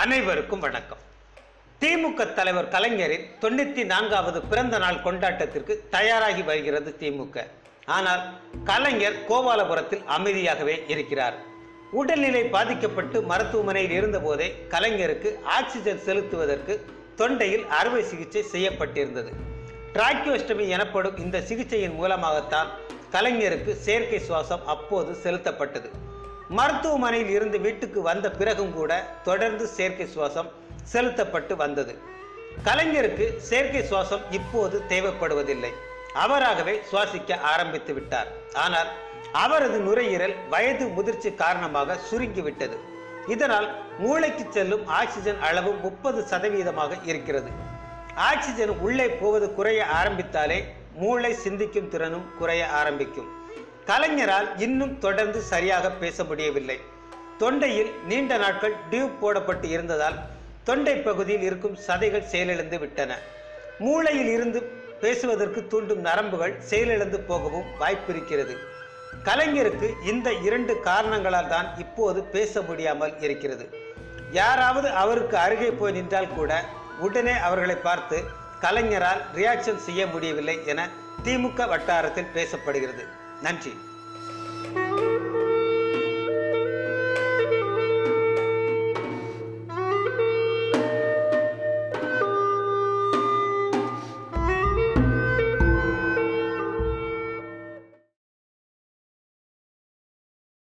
அனைவருக்கும் வணக்கம். திமுக தலைவர் கலைஞரின் தொண்ணூத்தி நான்காவது பிறந்த நாள் கொண்டாட்டத்திற்கு தயாராகி வருகிறது திமுக. ஆனால் கலைஞர் கோபாலபுரத்தில் அமைதியாகவே இருக்கிறார். உடல்நிலை பாதிக்கப்பட்டு மருத்துவமனையில் இருந்தபோதே கலைஞருக்கு ஆக்சிஜன் செலுத்துவதற்கு தொண்டையில் அறுவை சிகிச்சை செய்யப்பட்டிருந்தது. டிராக்கியோஸ்டமி எனப்படும் இந்த சிகிச்சையின் மூலமாகத்தான் கலைஞருக்கு செயற்கை சுவாசம் அப்போது செலுத்தப்பட்டது. மருத்துவமனையில் இருந்து வீட்டுக்கு வந்த பிறகும் கூட தொடர்ந்து செயற்கை சுவாசம் செலுத்தப்பட்டு வந்தது. கலைஞருக்கு செயற்கை சுவாசம் இப்போது தேவைப்படுவதில்லை. அவராகவே சுவாசிக்க ஆரம்பித்து விட்டார். ஆனால் அவரது நுரையீரல் வயது முதிர்ச்சி காரணமாக சுருங்கிவிட்டது இதனால் மூளைக்கு செல்லும் ஆக்சிஜன் அளவு முப்பது சதவீதமாக இருக்கிறது. ஆக்சிஜன் உள்ளே போவது குறைய ஆரம்பித்தாலே மூளை சிந்திக்கும் திறனும் குறைய ஆரம்பிக்கும். கலைஞரால் இன்னும் தொடர்ந்து சரியாக பேச முடியவில்லை. தொண்டையில் நீண்ட நாட்கள் டியூப் போடப்பட்டு இருந்ததால் தொண்டை பகுதியில் இருக்கும் சதைகள் செயலிழந்து விட்டன. மூளையில் இருந்து பேசுவதற்கு தூண்டும் நரம்புகள் செயலிழந்து போகவும் வாய்ப்பிருக்கிறது. கலைஞருக்கு இந்த இரண்டு காரணங்களால் தான் இப்போது பேச முடியாமல் இருக்கிறது. யாராவது அவருக்கு அருகே போய் நின்றால் கூட உடனே அவர்களை பார்த்து கலைஞரால் ரியாக்ஷன் செய்ய முடியவில்லை என திமுக வட்டாரத்தில் பேசப்படுகிறது. Nandji.